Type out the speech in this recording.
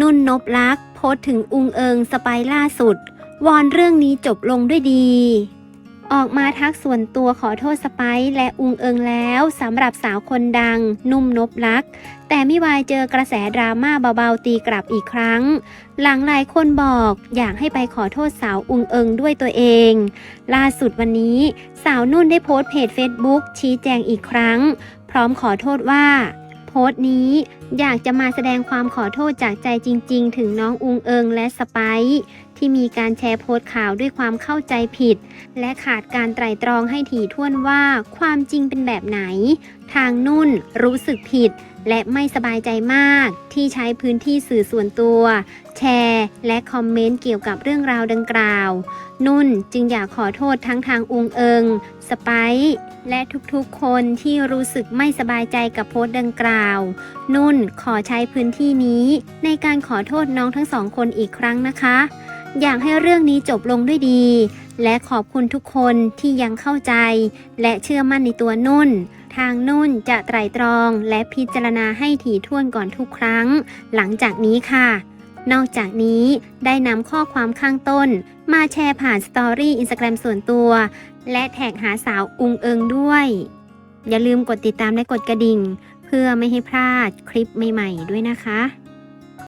นุ่นนบลักษ์โพสถึงอุงเอิงสไปล่าสุด วอนเรื่องนี้จบลงด้วยดี ออกมาทักส่วนตัวขอโทษสไปซ์และอุงเอิงแล้วสำหรับสาวคนดัง นุ่มนบลักษ์แต่ไม่วายเจอกระแสดราม่าเบาๆตีกลับอีกครั้ง หลังหลายคนบอกอยากให้ไปขอโทษสาวอุงเอิงด้วยตัวเอง ล่าสุดวันนี้ สาวนุ่นได้โพสต์เพจ Facebook ชี้แจงอีกครั้ง พร้อมขอโทษว่า สต์นี้ อยากจะมาแสดงความขอโทษจากใจจริง ๆ ถึงน้องอุงเอิงและสไปซ์ที่มีการแชร์โพสต์ข่าวด้วยความเข้าใจผิด และขาดการไตร่ตรองให้ถี่ถ้วนว่าความจริงเป็นแบบไหน ทางนุ่นรู้สึกผิด และไม่สบายใจมากที่ใช้พื้นที่สื่อส่วนตัว แชร์ และคอมเมนต์เกี่ยวกับเรื่องราวดังกล่าว นุ่นจึงอยากขอโทษทั้งทางอุงเอิง สไปซ์และทุกๆคนที่รู้สึกไม่สบายใจกับโพสต์ดังกล่าว นุ่นขอใช้พื้นที่นี้ ในการขอโทษน้องทั้งสองคนอีกครั้งนะคะ อยากให้เรื่องนี้จบลงด้วยดี และขอบคุณทุกคนที่ยังเข้าใจ และเชื่อมั่นในตัวนุ่น ทางนุ่นจะไตร่ตรองและพิจารณาให้ถี่ถ้วนก่อนทุกครั้ง หลังจากนี้ค่ะ นอกจากนี้ได้นำข้อความข้างต้น มาแชร์ผ่านสตอรี่อินสตาแกรมส่วนตัว และแท็กหาสาวอุงเอิงด้วย อย่าลืมกดติดตามและกดกระดิ่ง เพื่อไม่ให้พลาดคลิปใหม่ ๆ ด้วยนะคะ